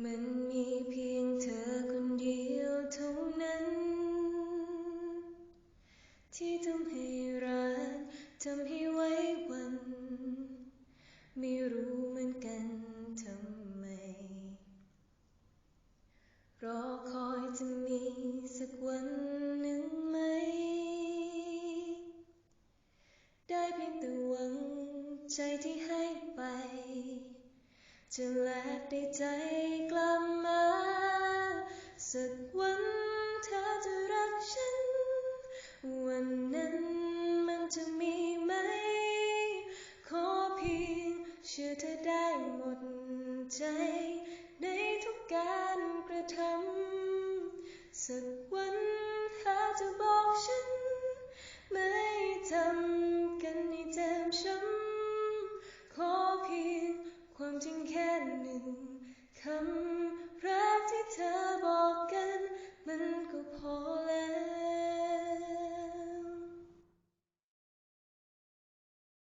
มันมีเพียงเธอคนเดียวเท่านั้น ที่ทำให้รักทำให้ไว้วัน ไม่รู้เหมือนกันทำไม รอคอยจะมีสักวันหนึ่งไหม ได้เพียงแต่หวังใจที่ให้ไป จะแลกได้ใจกลับมา สักวันเธอจะรักฉัน วันนั้นมันจะมีไหม ขอเพียงเชื่อเธอได้หมดใจ ในทุกการกระทำ mình không